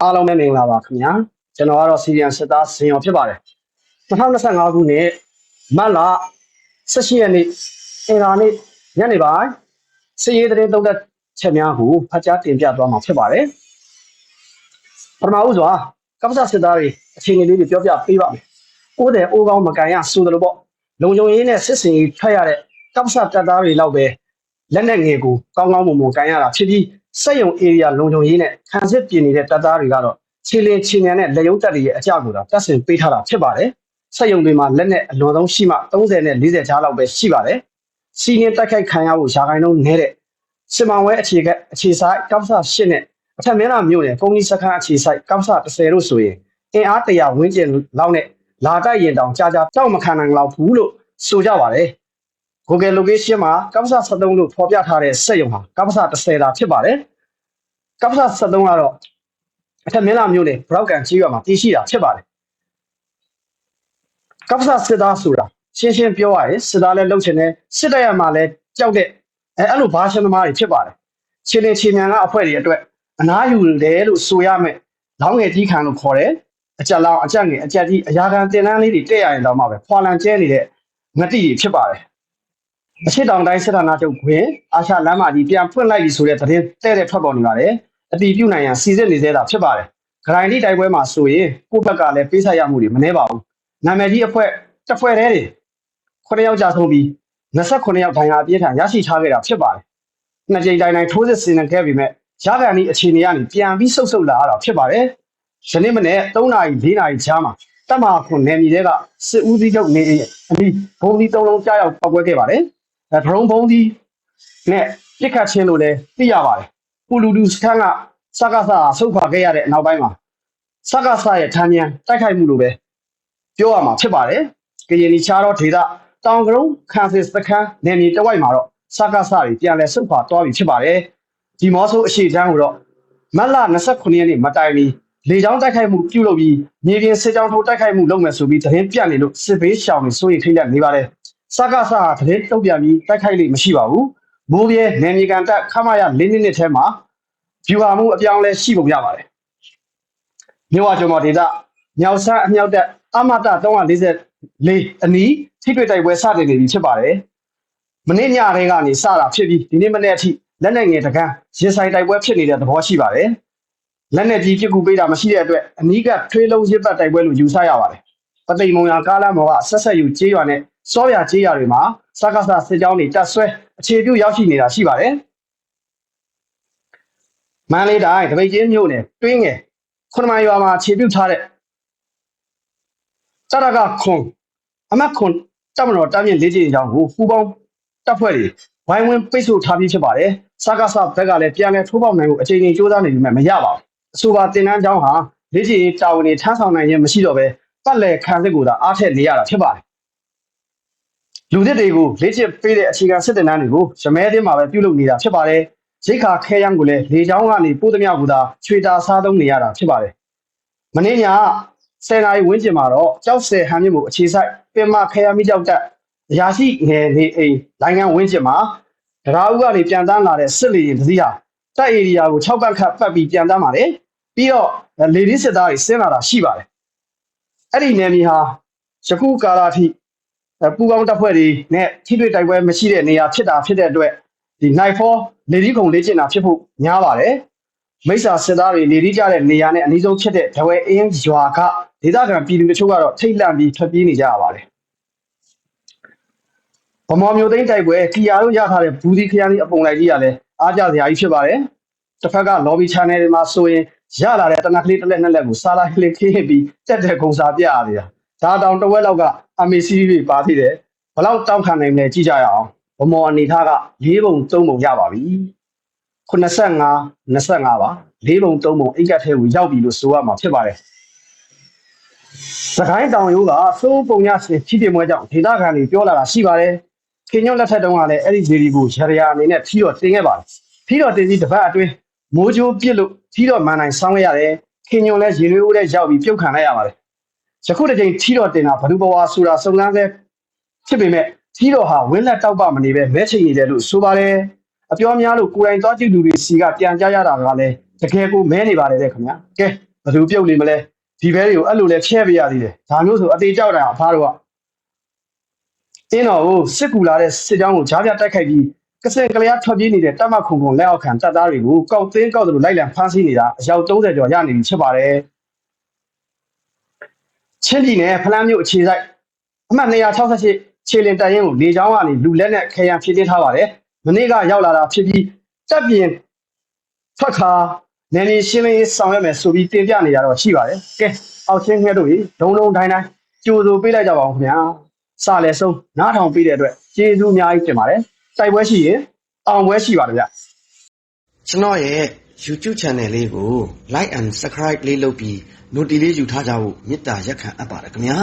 အားလုံးပဲမင်္ဂလာပါခင်ဗျာကျွန်တော်ကတော့စီရီယန်စစ်သားဇင်ရောဖြစ်ပါတယ်2025ခုနှစ်မတ်လ18ရက်နေ့အင်္ဂါနေ့ညနေပိုင်းစည်ရေးသတင်းသုံးသက်ချက်များကိုဖတ်ကြားတင်ပြသွားမှာဖြစ်ပါတယ်ပထမဦးစွာကပ္ပစစစ်သားတွေအခြေအနေလေးတွေပြောပြပေးပါမယ်ကိုယ်တဲ့အိုးကောင်းမကန်ရဆိုတယ်လို့ပေါ့လုံခြုံရေးနဲ့စစ်စင်ရေးထွက်ရတဲ့ကပ္ပစတပ်သားတွေလောက်ပဲလက်နက်ငယ်ကိုကောင်းကောင်းမွန်မွန်ကန်ရတာဖြစ်ပြီး စက်ယုံ area လုံခြုံရေးနဲ့ခံစစ်ပြင်နေတဲ့တပ်သားတွေကတော့ခြေလင်းခြေမြန်နဲ့လက်ရုံးတပ်တွေရဲ့အကြကိုတော့တပ်ဆင်ပေးထားတာဖြစ်ပါတယ်။စက်ယုံတွေမှာလက်နဲ့အလွန်ဆုံးရှိမှ30နဲ့40ကြားလောက်ပဲရှိပါတယ်။စီးရင်တိုက်ခိုက်ခံရဖို့ရာခိုင်နှုန်းနည်းတဲ့စစ်မောင်ဝဲအခြေကအခြေဆိုင်ကောက်ဆရှစ်နဲ့အထက်မင်းလာမြို့နယ်ကုန်းကြီးစခန်းအခြေဆိုင်ကောက်ဆ30လို့ဆိုရင်အင်အားတရာဝန်းကျင်လောက်နဲ့လာတိုက်ရင်တောင်ကြာကြာတောက်မခံနိုင်လောက်ဘူးလို့ဆိုကြပါတယ်။ Google location မှာကပ္ပစ73လို့ဖော်ပြထားတဲ့စက်ရုံဟာကပ္ပစ30တာဖြစ်ပါတယ်။ကပ္ပစ73ကတော့အထက်မင်းလာမြို့နယ်ဘရောက်ကန်ကြီးရွာမှာတည်ရှိတာဖြစ်ပါတယ်။ကပ္ပစစစ်သားဆိုတာရှင်းရှင်းပြောရရင်စစ်သားလည်းလှုပ်ချင်တယ်စစ်တပ်ရမှာလည်းကြောက်တဲ့အဲအဲ့လိုဘာရှင်သမားတွေဖြစ်ပါတယ်။ချင်းချင်းချင်းမြန်ကအဖွဲ့တွေအတွက်အနားယူတယ်လို့ဆိုရမယ်။လောင်းငယ်ကြီးခံလို့ခေါ်တယ်။အကြက်လောင်းအကြက်ငယ်အကြက်ကြီးအရာခံတင်တန်းလေးတွေတက်ရရင်တော့မှပဲဖွာလန်ကျဲနေတဲ့ငတိတွေဖြစ်ပါတယ်။ အရှိတောင်တိုင်းစစ်ဌာနချုပ်ခွင်အာရှလမ်းမကြီးပြန်ဖွင့်လိုက်ပြီဆိုတဲ့သတင်းတဲ့တဲ့ထွက်ပေါ်နေပါတယ်။အတီးပြုတ်နိုင်ရန်စီစစ်နေသေးတာဖြစ်ပါတယ်။ဂရိုင်းဒီတိုက်ပွဲမှာဆိုရင်ကိုယ့်ဘက်ကလည်းပေးဆက်ရမှုတွေမနှဲပါဘူး။နာမည်ကြီးအဖွဲ့တစ်ဖွဲ့တည်းတွေ9ယောက်ကြာဆုံးပြီး29ယောက်ဒဏ်ရာအပြင်းထန်ရရှိထားခဲ့တာဖြစ်ပါတယ်။နှစ်ကြိမ်တိုင်းတိုင်းထိုးစစ်ဆင်နေခဲ့ပြီးမဲ့ရကန်ဒီအခြေအနေကနေပြန်ပြီးဆုတ်ဆုတ်လာရတာဖြစ်ပါတယ်။ယနေ့မနေ့3နာရီ4နာရီကြားမှာတပ်မဟာခွန်နယ်မြေတွေကစစ်ဦးစီးချုပ်နေအိမ်အနီးဘုံဒီ၃လုံးကြားရောက်ပောက်ကွဲခဲ့ပါတယ်။အဲ ဒရုန်းဘုံဒီနဲ့ပြစ်ခတ်ခြင်းလို့လည်းသိရပါတယ်။ပူလူဒူစခန်းကစကားစာဆုတ်ခွာခဲ့ရတဲ့နောက်ပိုင်းမှာစကားစာရဲ့ထမ်းမြန်တိုက်ခိုက်မှုလိုပဲပြောရမှာဖြစ်ပါတယ်။ကရင်နီချားတော့ဒေသတောင်ကရုံခန်စစ်စခန်းနယ်မြေတဝိုက်မှာတော့စကားစာတွေပြန်လဲဆုတ်ခွာသွားပြီဖြစ်ပါတယ်။ဒီမော့ဆိုအရှိချမ်းကိုတော့မတ်လ29ရက်နေ့မတိုင်မီလေကြောင်းတိုက်ခိုက်မှုပြုလုပ်ပြီးမြေပြင်စစ်ကြောင်းထိုးတိုက်ခိုက်မှုလုပ်မယ်ဆိုပြီးသတင်းပြနေလို့စစ်ဘေးရှောင်တွေစိုးရိမ်ထိတ်လန့်နေပါတယ်။ စကားစာသတင်းတုံ့ပြန်ပြီးတိုက်ခိုက်လိမ့်မရှိပါဘူး။မိုးပြဲနယ်မြေကန်တက်ခမရ၄နှစ်နှစ်ထဲမှာဖြူဟာမှုအပြောင်းလဲရှိပုံရပါတယ်။မြို့ဝကျော်မော်ဒေသမြောက်ဆန်းအမြောက်တက်အမတ344အနီးထိတွေ့တိုက်ပွဲစတင်နေပြီဖြစ်ပါတယ်။မနေ့ညတည်းကနေစတာဖြစ်ပြီးဒီနေ့မနေ့အထိလက်နက်ငယ်တကန်းရင်ဆိုင်တိုက်ပွဲဖြစ်နေတဲ့သဘောရှိပါတယ်။လက်နက်ကြီးပြစ်ကူပေးတာမရှိတဲ့အတွက်အနီးကထွေးလုံးရစ်ပတ်တိုက်ပွဲလို့ယူဆရပါတယ်။ပသိမ်မုံရကားလမ်းပေါ်ကဆက်ဆက်ယူကျေးရွာနဲ့ စောပြကျေးရွာတွေမှာစကားဆစစ်ကြောင်းတွေတက်ဆွဲအခြေပြုရောက်ရှိနေတာရှိပါတယ်။မန္တလေးတိုင်းတပိတ်ချင်းမြို့နယ်တွင်းငယ်ခုနမရွာမှာအခြေပြုထားတဲ့စရကခွန်အမတ်ခွန်တပ်မတော်တာမြင့်လေးချင်ကြောင်းကိုပူပေါင်းတပ်ဖွဲ့တွေဝိုင်းဝန်းပိတ်ဆို့ထားပြီးဖြစ်ပါတယ်။စကားဆဘက်ကလည်းပြန်လည်ထိုးပေါက်နိုင်မှုအချိန်ချင်းစူးစမ်းနေပြီမှမရပါဘူး။အဆိုပါတင်နန်းကျောင်းဟာလေးချင်တာဝန်တွေထမ်းဆောင်နိုင်ခြင်းမရှိတော့ဘဲပတ်လည်ခံစစ်ကိုသာအားထည့်နေရတာဖြစ်ပါတယ်။ လူသစ်တွေကိုလေ့ကျင့်ပေးတဲ့အခြေခံစစ်တင်တန်းတွေကိုရမဲတင်းမှာပဲပြုလုပ်နေတာဖြစ်ပါတယ်။ရိတ်ခါခဲရန်ကိုလည်းလေချောင်းကနေပို့သမျှကိုသာချွေတာစားသုံးနေရတာဖြစ်ပါတယ်။မင်းည10နာရီဝန်းကျင်မှာတော့ကြောက်စဲဟမ်းမြစ်ကိုအခြေဆိုင်ပင်မခဲရမိကြောက်တက်အရာရှိငယ်နေအိမ်နိုင်ငံဝန်းကျင်မှာတရားဥကနေပြန်တန်းလာတဲ့စစ်လေရင်တစ်စီးဟာတိုက်ဧရိယာကို6ပတ်ခတ်ပတ်ပြီးပြန်တန်းပါတယ်ပြီးတော့လေဒီစစ်သားတွေဆင်းလာတာရှိပါတယ်အဲ့ဒီနယ်မြေဟာယခုကာလအထိ ပူကောင်းတပ်ဖွဲ့တွေနဲ့ထိတွေ့တိုက်ပွဲမရှိတဲ့နေရာဖြစ်တာဖြစ်တဲ့အတွက်ဒီ night fall လေဒီခုံလေးကျင်တာဖြစ်ဖို့များပါတယ်မိစ္ဆာစစ်သားတွေနေရီးကြတဲ့နေရာနဲ့အနည်းဆုံးဖြစ်တဲ့ဒဝဲအင်းရွာကဒေသခံပြည်သူတချို့ကတော့ထိတ်လန့်ပြီးထွက်ပြေးနေကြရပါတယ်။ဗမော်မျိုးသိန်းတိုက်ပွဲခီယာတို့ရထားတဲ့ဘူးဒီခရမ်းကြီးအပုံလိုက်ကြီးကလည်းအားကြစရာကြီးဖြစ်ပါတယ်။တစ်ဖက်က lobby channel တွေမှာဆိုရင်ရလာတဲ့တနက်ကလေးတစ်လက်နှစ်လက်ကိုစားလိုက်လေးခင်းပြီးတက်တဲ့ကုံစာပြရသေးတာ။ ဒါတောင်တစ်ဝက်လောက်က AMC တွေပါသေးတယ်။ဘလောက်တောက်ခံနိုင်လဲကြည့်ကြရအောင်။ဗမော်အနေထားက၄ပုံ၃ပုံရပါပြီ။85 25ပါ၄ပုံ၃ပုံအိတ်ကတ်ထဲကိုရောက်ပြီလို့ဆိုရမှာဖြစ်ပါတယ်။စကိုင်းတောင်ရိုးကစိုးပုံရရှင်ဖြီးပြမွဲကြောင့်ဒေသခံတွေပြောလာတာရှိပါတယ်။ခင်ညွန့်လက်ထက်တုန်းကလည်းအဲ့ဒီဂျီဒီကိုရရအနေနဲ့ထီတော့တင်ခဲ့ပါတယ်။ထီတော့တင်ပြီးတပတ်အတွင်းမိုးကြိုးပြစ်လို့ထီတော့မန်နိုင်ဆောင်းခဲ့ရတယ်။ခင်ညွန့်လည်းရေရွေးဦးတဲ့ရောက်ပြီးပြုတ်ခံလိုက်ရပါတယ်။ ယခုတစ်ချိန်ထီတော့တင်တာဘ누구ဘဝဆိုတာစုံစမ်းဆဲဖြစ်ပေမဲ့ထီတော့ဟာဝင်းလက်တောက်ပမနေပဲမဲချိန်နေတယ်လို့ဆိုပါတယ်။အပြောများလို့ကိုယ်တိုင်သွားကြည့်လူတွေစီကပြန်ကြရတာကလည်းတတကယ်ကိုမဲနေပါတယ်တဲ့ခင်ဗျာကဲဘယ်သူပြုတ်နေမလဲဒီဘဲတွေကိုအဲ့လိုလဲချဲ့ပေးရသေးတယ်ဒါမျိုးဆိုအသေးကြောက်တာအဖားတို့ကအင်းတော်ကိုစစ်ကူလာတဲ့စစ်ကြောင်းကိုဂျားပြတိုက်ခိုက်ပြီးကစင်ကလျားထွက်ပြေးနေတဲ့တပ်မခုံခုံလက်အောက်ခံတပ်သားတွေကိုကောက်သိန်းကောက်သလိုလိုက်လံဖမ်းဆီးနေတာအယောက်30ကျော်ရနေပြီဖြစ်ပါတယ် ချင်းပြည်နယ်ဖလန်းမြို့အခြေစိုက်အမှတ်268ခြေလင်တရင်ကိုလေကြောင်းကနေလူလက်နဲ့ခရံဖြည့်တင်းထားပါတယ်မနေ့ကရောက်လာတာဖြစ်ပြီးတပ်ပြင်ထွက်ခါနယ်မြေရှင်းလင်းရေးဆောင်ရွက်မယ်ဆိုပြီးတင်ပြနေရတော့ရှိပါတယ်ကဲအောက်ချင်းငှက်တို့ရေဒုံဒုံတိုင်းတိုင်းကြိုးစိုးပေးလိုက်ကြပါဦးခင်ဗျာစလဲဆုံးနားထောင်ပေးတဲ့အတွက်ကျေးဇူးအများကြီးတင်ပါတယ်တိုက်ပွဲရှိရင်အောင်ပွဲရှိပါတယ်ဗျကျွန်တော်ရဲ့ YouTube channel လေးကို like and subscribe လေးလုပ်ပြီး notification လေးယူထားကြဖို့မေတ္တာရက်ခံအပ်ပါတယ်ခင်ဗျာ